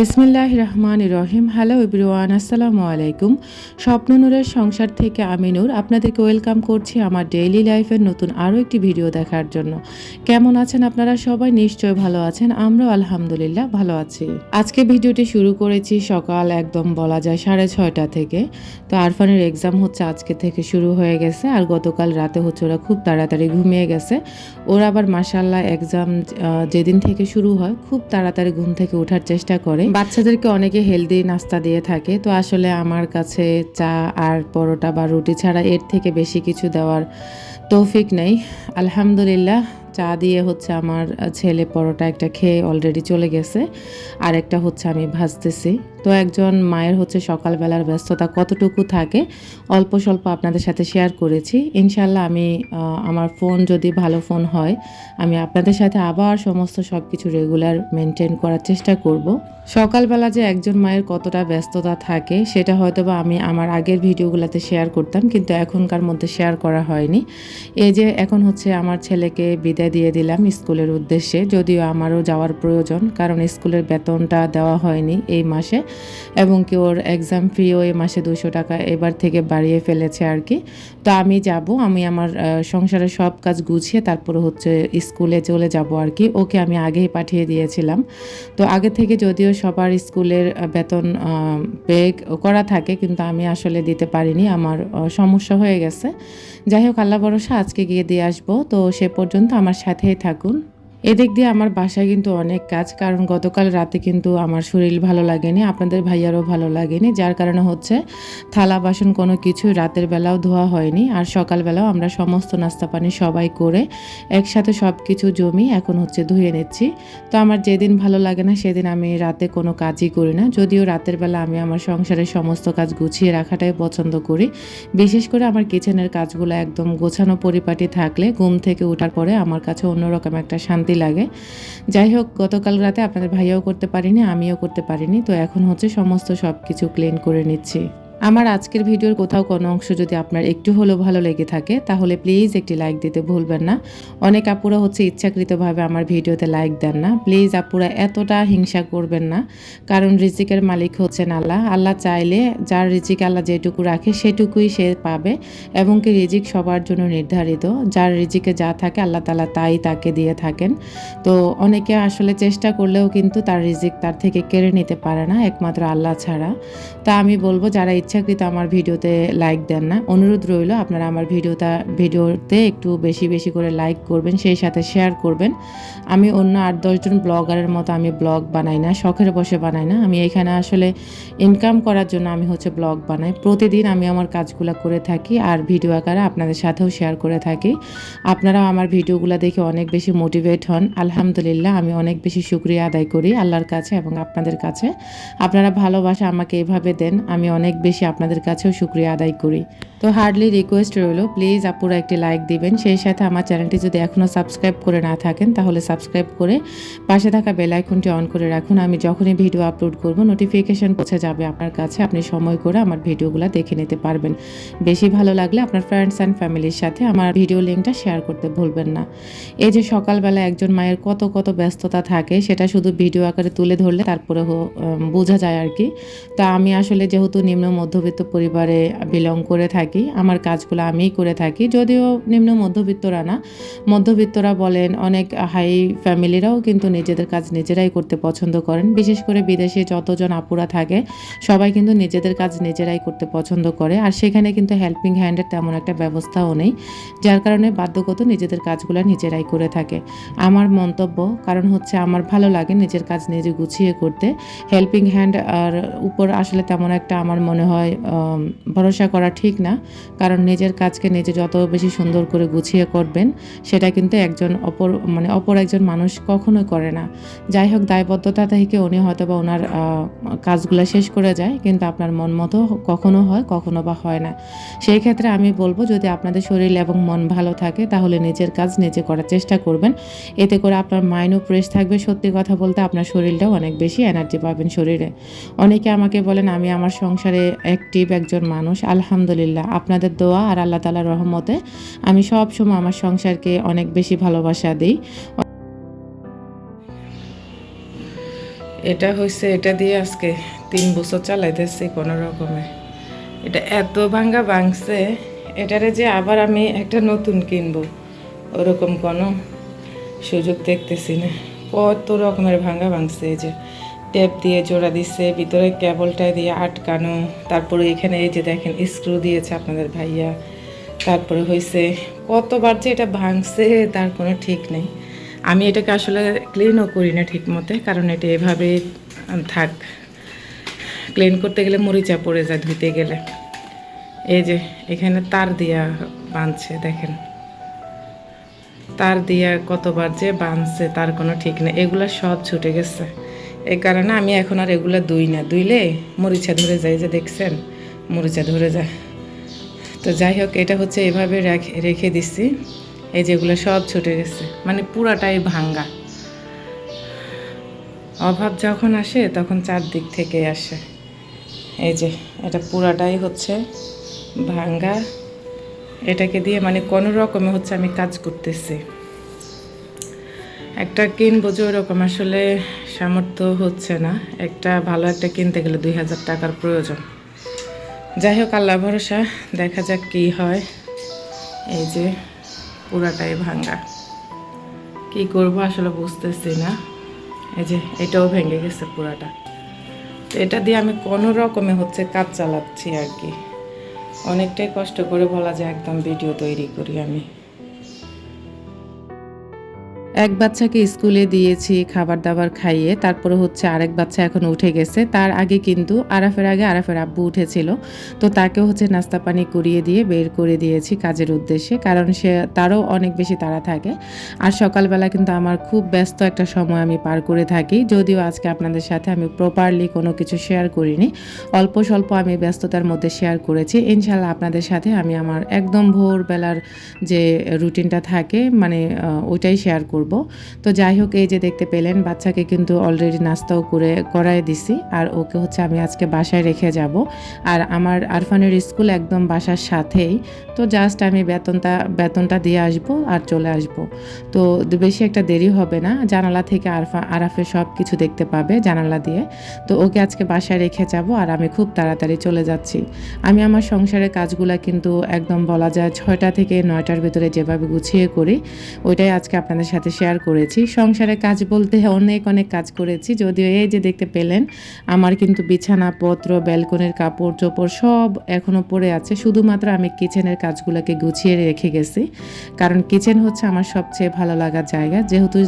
বিসমিল্লাহ রহমান রহিম। হ্যালো ইব্রুয়ান আসসালামু আলাইকুম। স্বপ্ননূরের সংসার থেকে আমি নূর। আপনাদেরকে ওয়েলকাম করছি আমার ডেইলি লাইফের নতুন আরও একটি ভিডিও দেখার জন্য। কেমন আছেন আপনারা সবাই? নিশ্চয় ভালো আছেন। আমরাও আলহামদুলিল্লাহ ভালো আছি। আজকে ভিডিওটি শুরু করেছি সকাল একদম বলা যায় সাড়ে ছয়টা থেকে। তো আরফানের এক্সাম হচ্ছে আজকে থেকে শুরু হয়ে গেছে আর গতকাল রাতে হচ্ছে ওরা খুব তাড়াতাড়ি ঘুমিয়ে গেছে। ওরা আবার মাসাল্লাহ এক্সাম যেদিন থেকে শুরু হয় খুব তাড়াতাড়ি ঘুম থেকে ওঠার চেষ্টা করে। বাচ্চাদেরকে অনেকে হেলদি নাস্তা দিয়ে থাকে। তো আসলে আমার কাছে চা আর পরোটা বা রুটি ছাড়া এর থেকে বেশি কিছু দেওয়ার তৌফিক নেই। আলহামদুলিল্লাহ চা দিয়ে হচ্ছে আমার ছেলে পরোটা একটা খেয়ে অলরেডি চলে গেছে। আর একটা হচ্ছে আমি ভাজতেছি। তো একজন মায়ের হচ্ছে সকালবেলার ব্যস্ততা কতটুকু থাকে, অল্প স্বল্প আপনাদের সাথে শেয়ার করেছি। ইনশাল্লাহ আমি আমার ফোন যদি ভালো ফোন হয়, আমি আপনাদের সাথে আবার সমস্ত সব কিছু রেগুলার মেনটেন করার চেষ্টা করব। সকালবেলা যে একজন মায়ের কতটা ব্যস্ততা থাকে, সেটা হয়তো বা আমি আমার আগের ভিডিওগুলোতে শেয়ার করতাম, কিন্তু এখনকার মধ্যে শেয়ার করা হয়নি। এই যে এখন হচ্ছে আমার ছেলেকে বিদায় দিয়ে দিলাম স্কুলের উদ্দেশ্যে। যদিও আমারও যাওয়ার প্রয়োজন, কারণ স্কুলের বেতনটা দেওয়া হয়নি এই মাসে, এবং কি ওর এক্সাম ফিও এই মাসে দুশো টাকা এবার থেকে বাড়িয়ে ফেলেছে আর কি। তো আমি যাব, আমি আমার সংসারের সব কাজ গুছিয়ে তারপরে হচ্ছে স্কুলে চলে যাব আর কি। ওকে আমি আগেই পাঠিয়ে দিয়েছিলাম। তো আগে থেকে যদিও সবার স্কুলের বেতন পে করা থাকে, কিন্তু আমি আসলে দিতে পারিনি, আমার সমস্যা হয়ে গেছে। যাই হোক, আল্লাহ ভরসা, আজকে গিয়ে দিয়ে আসব। তো সে পর্যন্ত আমার সাথেই থাকুন। এদিক দিয়ে আমার বাসায় কিন্তু অনেক কাজ, কারণ গতকাল রাতে কিন্তু আমার শরীর ভালো লাগেনি, আপনাদের ভাইয়ারও ভালো লাগেনি, যার কারণে হচ্ছে থালা, বাসন কোনো কিছু রাতের বেলাও ধোয়া হয়নি, আর সকালবেলাও আমরা সমস্ত নাস্তা পানি সবাই করে একসাথে সব কিছু জমি এখন হচ্ছে ধুয়ে নিচ্ছি। তো আমার যেদিন ভালো লাগে না, সেদিন আমি রাতে কোনো কাজই করি না, যদিও রাতের বেলা আমি আমার সংসারের সমস্ত কাজ গুছিয়ে রাখাটাই পছন্দ করি। বিশেষ করে আমার কিচেনের কাজগুলো একদম গোছানো পরিপাটি থাকলে ঘুম থেকে ওঠার পরে আমার কাছে অন্যরকম একটা শান্তি লাগে। যাই হোক, গতকাল রাতে আপনাদের ভাইয়াও করতে পারিনি, আমিও করতে পারিনি। তো এখন হচ্ছে সমস্ত সব কিছু ক্লিন করে নিচ্ছি। আমার আজকের ভিডিওর কোথাও কোনো অংশ যদি আপনার একটু হলেও ভালো লেগে থাকে, তাহলে প্লিজ একটি লাইক দিতে ভুলবেন না। অনেক আপুরা হচ্ছে ইচ্ছাকৃতভাবে আমার ভিডিওতে লাইক দেন না। প্লিজ আপুরা এতটা হিংসা করবেন না। কারণ রিজিকের মালিক হচ্ছেন আল্লাহ। আল্লাহ চাইলে যার রিজিক আল্লাহ যেটুকু রাখে, সেটুকুই সে পাবে এবং কি রিজিক সবার জন্য নির্ধারিত। যার রিজিকে যা থাকে, আল্লাহ তালা তাই তাকে দিয়ে থাকেন। তো অনেকে আসলে চেষ্টা করলেও কিন্তু তার রিজিক তার থেকে কেড়ে নিতে পারে না, একমাত্র আল্লাহ ছাড়া। তা আমি বলব, যারা ইচ্ছাকৃত আমার ভিডিওতে লাইক দেন না। অনুরোধ রইল, আপনারা আমার ভিডিওটা, ভিডিওতে একটু বেশি বেশি করে লাইক করবেন, সেই সাথে শেয়ার করবেন। আমি অন্য আট দশজন ব্লগারের মতো আমি ব্লগ বানাই না, শখের বসে বানাই না। আমি এখানে আসলে ইনকাম করার জন্য আমি হচ্ছে ব্লগ বানাই। প্রতিদিন আমি আমার কাজগুলো করে থাকি আর ভিডিও আকারে আপনাদের সাথেও শেয়ার করে থাকি। আপনারাও আমার ভিডিওগুলো দেখে অনেক বেশি মোটিভেট হন। আলহামদুলিল্লাহ, আমি অনেক বেশি শুক্রিয়া আদায় করি আল্লাহর কাছে এবং আপনাদের কাছে। আপনারা ভালোবাসা আমাকে এভাবে দেন, আমি অনেক বেশি আপনাদের কাছেও শুক্রিয়া আদায় করি। তো হার্ডলি রিকোয়েস্ট রইল, প্লিজ আপুরা একটি লাইক দিবেন। সেই সাথে আমার চ্যানেলটি যদি এখনও সাবস্ক্রাইব করে না থাকেন, তাহলে সাবস্ক্রাইব করে পাশে থাকা বেল আইকনটি অন করে রাখুন। আমি যখনই ভিডিও আপলোড করব, নোটিফিকেশন পৌঁছে যাবে আপনার কাছে। আপনি সময় করে আমার ভিডিওগুলো দেখে নিতে পারবেন। বেশি ভালো লাগলে আপনার ফ্রেন্ডস অ্যান্ড ফ্যামিলির সাথে আমার ভিডিও লিঙ্কটা শেয়ার করতে ভুলবেন না। এই যে সকালবেলা একজন মায়ের কত কত ব্যস্ততা থাকে, সেটা শুধু ভিডিও আকারে তুলে ধরলে তারপরে বোঝা যায় আর কি। তা আমি আসলে যেহেতু নিম্ন মধ্যবিত্ত পরিবারে বিলং করে থাকি, আমার কাজগুলো আমিই করে থাকি, যদিও নিম্ন মধ্যবিত্তরা না। মধ্যবিত্তরা বলেন অনেক হাই ফ্যামিলিরাও কিন্তু নিজেদের কাজ নিজেরাই করতে পছন্দ করেন। বিশেষ করে বিদেশে যতজন আপুরা থাকে, সবাই কিন্তু নিজেদের কাজ নিজেরাই করতে পছন্দ করে। আর সেখানে কিন্তু হেল্পিং হ্যান্ডের তেমন একটা ব্যবস্থাও নেই, যার কারণে বাধ্যগত নিজেদের কাজগুলো নিজেরাই করে থাকে। আমার মন্তব্য, কারণ হচ্ছে আমার ভালো লাগে নিজের কাজ নিজে গুছিয়ে করতে। হেল্পিং হ্যান্ড আর উপর আসলে তেমন একটা আমার মনে হয় আম, ভরসা করা ঠিক না। কারণ নিজের কাজকে নিজে যত বেশি সুন্দর করে গুছিয়ে করবেন সেটা কিন্তু একজন অপর মানে অপর একজন মানুষ কখনোই করে না। যাই হোক দায়বদ্ধতা থেকে উনি হয়তো বা ওনার কাজগুলো শেষ করে যায় কিন্তু আপনার মন মতো কখনো হয় কখনো বা হয় না। সেই ক্ষেত্রে আমি বলব যদি আপনাদের শরীর এবং মন ভালো থাকে তাহলে নিজের কাজ নিজে করার চেষ্টা করবেন। এতে করে আপনার মাইন্ডও ফ্রেশ থাকবে। সত্যি কথা বলতে আপনার শরীরটাও অনেক বেশি এনার্জি পাবেন শরীরে। অনেকে আমাকে বলেন আমি আমার সংসারে অ্যাক্টিভ একজন মানুষ, আলহামদুলিল্লাহ। আপনাদের দোয়া আর আল্লাহ তালার রহমতে আমি সব সময় আমার সংসারকে অনেক বেশি ভালোবাসা দিই। এটা হয়েছে এটা দিয়ে আজকে তিন বছর চালাইতেছি কোনো রকমে। এটা এত ভাঙ্গা ভাঙছে, এটারে যে আবার আমি একটা নতুন কিনবো, ওরকম কোনো সুযোগ দেখতেছি না। কত রকমের ভাঙ্গা ভাঙছে এই যে। টেপ দিয়ে জোড়া দিছে, ভিতরে কেবলটা দিয়ে আটকানো, তারপরে এখানে এই যে দেখেন স্ক্রু দিয়েছে আপনাদের ভাইয়া। তারপরে হয়েছে কতবার যে এটা ভাঙছে, তার কোনো ঠিক নেই। আমি এটাকে আসলে ক্লিনও করি না ঠিক মতে কারণ এটা এভাবে থাক। ক্লিন করতে গেলে মরিচা পড়ে যায় ধুতে গেলে। এই যে, এখানে তার দিয়া বাঁধছে, দেখেন। তার দিয়া কতবার যে বাঁধছে, তার কোনো ঠিক নেই। এগুলো সব ছুটে গেছে। এই কারণে আমি এখন আর এগুলো দুই না। দুইলে মরিচা ধরে যায় যে দেখছেন? মরিচা ধরে যায়। তো যাই হোক, এটা হচ্ছে এভাবে রেখে দিচ্ছি এই যেগুলো সব ছুটে গেছে। মানে পুরাটাই ভাঙ্গা। অভাব যখন আসে, তখন চারদিক থেকে আসে। এই যে, এটা পুরাটাই হচ্ছে ভাঙ্গা। এটাকে দিয়ে মানে কোনো রকমে হচ্ছে আমি কাজ করতেছি। একটা কিনবো যে ওরকম আসলে সামর্থ্য হচ্ছে না। একটা ভালো একটা কিনতে গেলে দুই হাজার টাকার প্রয়োজন। যাই হোক, আল্লাহ ভরসা, দেখা যাক কি হয়। এই যে পুরাটাই ভাঙ্গা। কি করব আসলে বুঝতেছি না। এই যে এটাও ভেঙে গেছে পুরাটা। তো এটা দিয়ে আমি কোনো রকমে হচ্ছে কাজ চালাচ্ছি আর কি। অনেকটাই কষ্ট করে বলা যায় একদম ভিডিও তৈরি করি আমি। এক বাচ্চাকে স্কুলে দিয়েছি খাবার দাবার খাইয়ে, তারপরে হচ্ছে আরেক বাচ্চা এখন উঠে গেছে। তার আগে কিন্তু আরাফের আগে আরাফের আব্বু উঠেছিল। তো তাকেও হচ্ছে নাস্তা পানি করিয়ে দিয়ে বের করে দিয়েছি কাজের উদ্দেশ্যে, কারণ সে, তারও অনেক বেশি তাড়া থাকে। আর সকালবেলা কিন্তু আমার খুব ব্যস্ত একটা সময় আমি পার করে থাকি। যদিও আজকে আপনাদের সাথে আমি প্রপারলি কোনো কিছু শেয়ার করিনি। অল্প স্বল্প আমি ব্যস্ততার মধ্যে শেয়ার করেছি। ইনশাল্লাহ আপনাদের সাথে আমি আমার একদম ভোরবেলার যে রুটিনটা থাকে মানে ওইটাই শেয়ার করব। তো যাই হোক, এই যে দেখতে পেলেন, বাচ্চাকে কিন্তু অলরেডি নাস্তাও করে করাই দিছি। আর ওকে হচ্ছে আমি আজকে বাসায় রেখে যাব। আর আমার আরফানের স্কুল একদম বাসার সাথেই। তো জাস্ট আমি বেতনটা বেতনটা দিয়ে আসব আর চলে আসব। তো বেশি একটা দেরি হবে না। জানালা থেকে আরফা আরাফে সব কিছু দেখতে পাবে জানালা দিয়ে। তো ওকে আজকে বাসায় রেখে যাব আর আমি খুব তাড়াতাড়ি চলে যাচ্ছি। আমি আমার সংসারের কাজগুলো কিন্তু একদম বলা যায় ছয়টা থেকে নয়টার ভিতরে যেভাবে গুছিয়ে করি, ওইটাই আজকে আপনাদের সাথে শেয়ার করেছি। সংসারে কাজ বলতে অনেক অনেক কাজ করেছি। যদিও এই যে দেখতে পেলেন, আমার কিন্তু বিছানাপত্র, ব্যালকনির কাপড়, চোপড় সব এখনও পড়ে আছে। শুধুমাত্র আমি কিচেনের কাজগুলোকে গুছিয়ে রেখে গেছি। কারণ কিচেন হচ্ছে আমার সবচেয়ে ভালো লাগার জায়গা। যেহেতু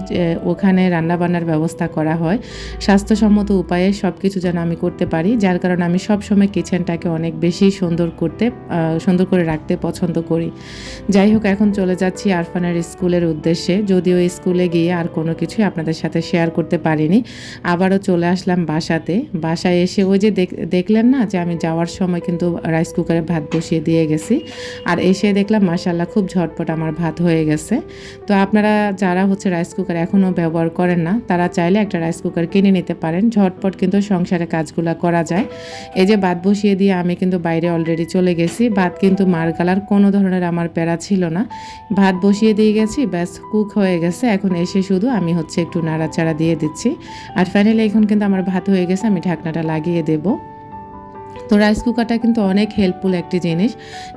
ওখানে রান্নাবান্নার ব্যবস্থা করা হয়, স্বাস্থ্যসম্মত উপায়ে সব কিছু যেন আমি করতে পারি। যার কারণে আমি সবসময় কিচেনটাকে অনেক বেশি সুন্দর করতে সুন্দর করে রাখতে পছন্দ করি। যাই হোক, এখন চলে যাচ্ছি আরফানের স্কুলের উদ্দেশ্যে। যদিও স্কুলে গিয়ে আর কোনো কিছুই আপনাদের সাথে শেয়ার করতে পারিনি। আবারও চলে আসলাম বাসাতে। বাসায় এসে ওই যে দেখলেন না যে আমি যাওয়ার সময় কিন্তু রাইস কুকারে ভাত বসিয়ে দিয়ে গেছি। আর এসে দেখলাম মাসাল্লাহ খুব ঝটপট আমার ভাত হয়ে গেছে। তো আপনারা যারা হচ্ছে রাইস কুকার এখনও ব্যবহার করেন না, তারা চাইলে একটা রাইস কুকার কিনে নিতে পারেন। ঝটপট কিন্তু সংসারে কাজগুলো করা যায়। এই যে ভাত বসিয়ে দিয়ে আমি কিন্তু বাইরে অলরেডি চলে গেছি। ভাত কিন্তু মার গালার কোনো ধরনের আমার প্যারা ছিল না। ভাত বসিয়ে দিয়ে গেছি, ব্যাস কুক হয়ে গেছে। এখন এসে শুধু আমি হচ্ছে একটু নাড়াচাড়া দিয়ে দিচ্ছি। আর ফাইনালি এখন কিন্তু আমার ভাত হয়ে গেছে, আমি ঢাকনাটা লাগিয়ে দেবো। তো রাইস কুকারটা কিন্তু অনেক হেল্পফুল একটি জিনিস,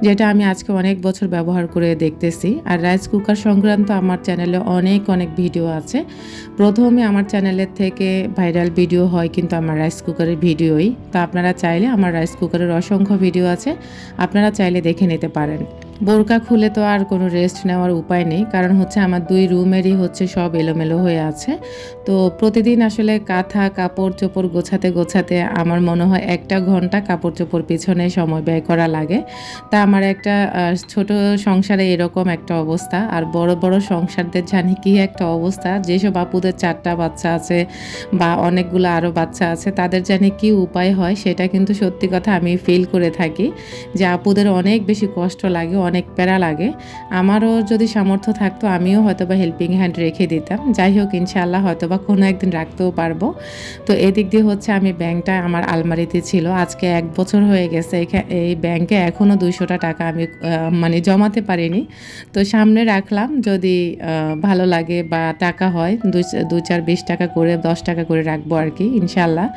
যেটা আমি আজকে অনেক বছর ব্যবহার করে দেখতেছি। আর রাইস কুকার সংক্রান্ত আমার চ্যানেলে অনেক অনেক ভিডিও আছে। প্রথমে আমার চ্যানেলের থেকে ভাইরাল ভিডিও হয় কিন্তু আমার রাইস কুকারের ভিডিওই তো আপনারা চাইলে আমার রাইস কুকারের অসংখ্য ভিডিও আছে, আপনারা চাইলে দেখে নিতে পারেন। বোরকা খুলে তো আর কোনো রেস্ট নেওয়ার উপায় নেই, কারণ হচ্ছে আমার দুই রুমেরই হচ্ছে সব এলোমেলো হয়ে আছে। তো প্রতিদিন আসলে কাঁথা, কাপড় চোপড় গোছাতে গোছাতে আমার মনে হয় একটা ঘণ্টা কাপড় চোপড় পিছনে সময় ব্যয় করা লাগে। তা আমার একটা ছোট সংসারে এরকম একটা অবস্থা, আর বড় বড় সংসারদের জানি কি একটা অবস্থা, যেসব আপুদের চারটা বাচ্চা আছে বা অনেকগুলো আরও বাচ্চা আছে, তাদের জানি কি উপায় হয়, সেটা কিন্তু সত্যি কথা আমি ফিল করে থাকি যে আপুদের অনেক বেশি কষ্ট লাগে অনেক প্যারা লাগে। আমারও যদি সামর্থ্য থাকতো, আমিও হয়তো বা হেল্পিং হ্যান্ড রেখে দিতাম। যাই হোক, ইনশাআল্লাহ হয়তো বা কোনো একদিন রাখতেও পারব। তো এদিক দিয়ে হচ্ছে আমি ব্যাংকটা আমার আলমারিতে ছিল। আজকে এক বছর হয়ে গেছে এই ব্যাংকে এখনও দুইশোটা টাকা আমি মানে জমাতে পারিনি। তো সামনে রাখলাম। যদি ভালো লাগে বা টাকা হয় দু চার বিশ টাকা করে, দশ টাকা করে রাখব আর কি ইনশাল্লাহ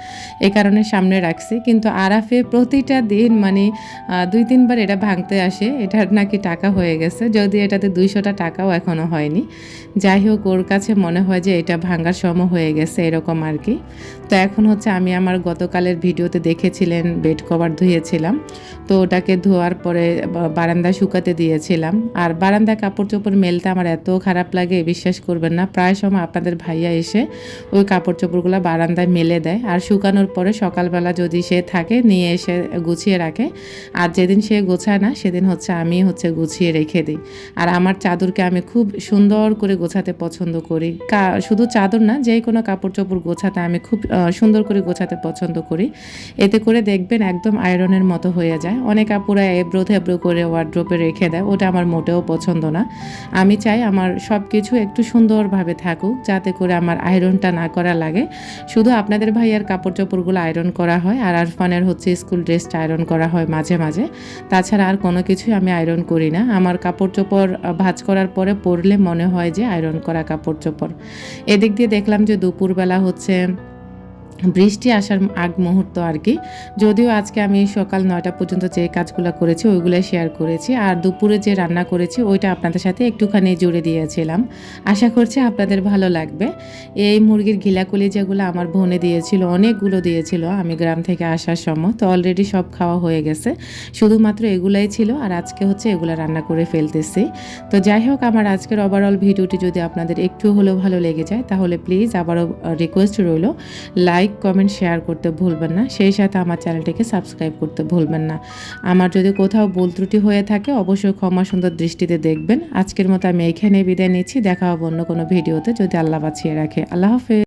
এই কারণে সামনে রাখছি। কিন্তু আরাফে প্রতিটা দিন মানে দুই তিনবার এটা ভাঙতে আসে। এটার নাকি টাকা হয়ে গেছে। যদি এটাতে দুইশোটা টাকাও এখনও হয়নি। যাই হোক, ওর কাছে মনে হয় যে এটা ভাঙার সময় হয়ে গেছে এরকম আর কি। তো এখন হচ্ছে আমি আমার গতকালের ভিডিওতে দেখেছিলেন, বেড কভার ধুয়েছিলাম। তো ওটাকে ধোয়ার পরে বা- বারান্দায় শুকাতে দিয়েছিলাম। আর বারান্দায় কাপড় চোপড় মেলতে আমার এত খারাপ লাগে, বিশ্বাস করবেন না। প্রায় সময় আপনাদের ভাইয়া এসে ওই কাপড় চোপড়গুলো বারান্দায় মেলে দেয়। আর শুকানোর পরে সকালবেলা যদি সে থাকে, নিয়ে এসে গুছিয়ে রাখে। আর যেদিন সে গোছায় না, সেদিন হচ্ছে আমি হচ্ছে গুছিয়ে রেখে দিই। আর আমার চাদরকে আমি খুব সুন্দর করে গোছাতে পছন্দ করি। শুধু চাদর না, যে কোনো কাপড় চোপড় গোছাতে আমি খুব সুন্দর করে গোছাতে পছন্দ করি। এতে করে দেখবেন একদম আয়রনের মতো হয়ে যায়। অনেক আপুরা এব্রো থেব্রো করে ওয়ার্ড্রোপে রেখে দেয়, ওটা আমার মোটেও পছন্দ না। আমি চাই আমার সব কিছু একটু সুন্দরভাবে থাকুক, যাতে করে আমার আয়রনটা না করা লাগে। শুধু আপনাদের ভাইয়ার কাপড় চোপড়গুলো আয়রন করা হয়, আর আরফানের হচ্ছে স্কুল ড্রেসটা আয়রন করা হয় মাঝে মাঝে। তাছাড়া আর কোনো কিছুই আমি আয়রন করি না। আমার কাপড় চোপড় ভাঁজ করার পরে পরলে মনে হয় যে আয়রন করা কাপড় চোপড় এদিক দিয়ে দেখলাম যে দুপুরবেলা হচ্ছে বৃষ্টি আসার আগ মুহূর্ত আর কি। যদিও আজকে আমি সকাল নয়টা পর্যন্ত যে কাজগুলো করেছি ওইগুলো শেয়ার করেছি। আর দুপুরে যে রান্না করেছি, ওইটা আপনাদের সাথে একটুখানি জুড়ে দিয়েছিলাম। আশা করছি আপনাদের ভালো লাগবে। এই মুরগির ঘিলা কলিজাগুলো আমার বোনে দিয়েছিল, অনেকগুলো দিয়েছিল আমি গ্রাম থেকে আসার সময়। তো অলরেডি সব খাওয়া হয়ে গেছে। শুধুমাত্র এগুলাই ছিল আর আজকে হচ্ছে এগুলো রান্না করে ফেলতেছি। তো যাই হোক, আমার আজকের ওভারঅল ভিডিওটি যদি আপনাদের একটু হলেও ভালো লেগে যায়, তাহলে প্লিজ আবারও রিকোয়েস্ট রইল। লাইক কমেন্ট শেয়ার করতে ভুলবেন না। সেই সাথে আমার চ্যানেলটিকে সাবস্ক্রাইব করতে ভুলবেন না। আমার যদি কোথাও ভুল ত্রুটি হয়ে থাকে, অবশ্যই ক্ষমা সুন্দর দৃষ্টিতে দেখবেন। আজকের মতো আমি এইখানে বিদায় নিচ্ছি। দেখা হবে অন্য কোনো ভিডিওতে যদি আল্লাহ বাঁচিয়ে রাখে। আল্লাহ হাফেজ।